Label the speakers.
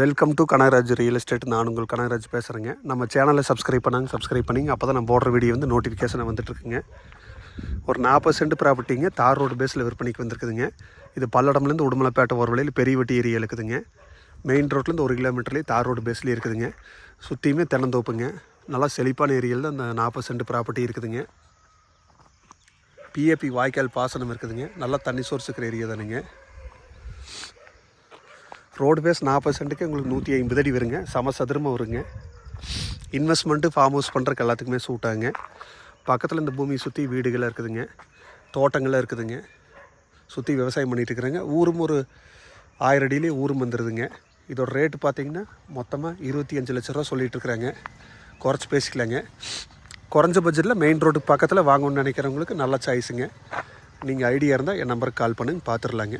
Speaker 1: Welcome to Kanagaraj real estate நான் உங்கள் கனகராஜ் பேசுகிறேங்க நம்ம சேனலை சப்ஸ்கிரைப் பண்ணாங்க சப்ஸ்கிரைப் பண்ணிங்க. அப்போ தான் நம்ம போடுற வீடியோ வந்து நோட்டிஃபிகேஷன் வந்துட்டுருக்குங்க ஒரு நாற்பது சென்ட் ப்ராப்பர்ட்டிங்க தார் ரோடு பேஸில் விற்பனைக்கு வந்திருக்குதுங்க. இது பல்லடம்லேருந்து உடுமலைப்பேட்டை ஒரு வழியில் பெரியவட்டி ஏரியா இருக்குதுங்க. மெயின் ரோட்லேருந்து ஒரு கிலோமீட்டர்லேயே தார் ரோடு பேஸ்லேயே இருக்குதுங்க. சுற்றியுமே தென்னந்தோப்புங்க. நல்லா செழிப்பான ஏரியாவில் அந்த நாற்பது சென்ட் ப்ராப்பர்ட்டி இருக்குதுங்க. பிஏபி வாய்க்கால் பாசனம் இருக்குதுங்க. நல்லா தண்ணி சோர்ஸ் இருக்கிற ஏரியா தானுங்க ரோடு பேஸ் நாற்பது சென்ட்டுக்கு உங்களுக்கு நூற்றி ஐம்பது அடி வருங்க. சமசதுரமாக வருங்க. இன்வெஸ்ட்மெண்ட்டு ஃபார்ம் ஹவுஸ் பண்ணுறக்கு எல்லாத்துக்குமே சூட் ஆகுங்க. பக்கத்தில் இந்த பூமியை சுற்றி வீடுகளாக இருக்குதுங்க. தோட்டங்களாக இருக்குதுங்க. சுற்றி விவசாயம் பண்ணிகிட்டு இருக்கிறாங்க. ஊரும் ஒரு ஆயிரம் அடியிலே ஊரும் வந்துடுதுங்க இதோட ரேட்டு பார்த்தீங்கன்னா மொத்தமாக இருபத்தி அஞ்சு லட்ச ரூபா சொல்லிட்டு இருக்கிறாங்க. குறைச்சி பேசிக்கலாங்க. குறைஞ்ச பட்ஜெட்டில் மெயின் ரோட்டுக்கு பக்கத்தில் வாங்கணும்னு நினைக்கிறவங்களுக்கு நல்ல சாய்ஸுங்க நீங்கள் ஐடியா இருந்தால் என் நம்பருக்கு கால் பண்ணுங்க பார்த்துடலாங்க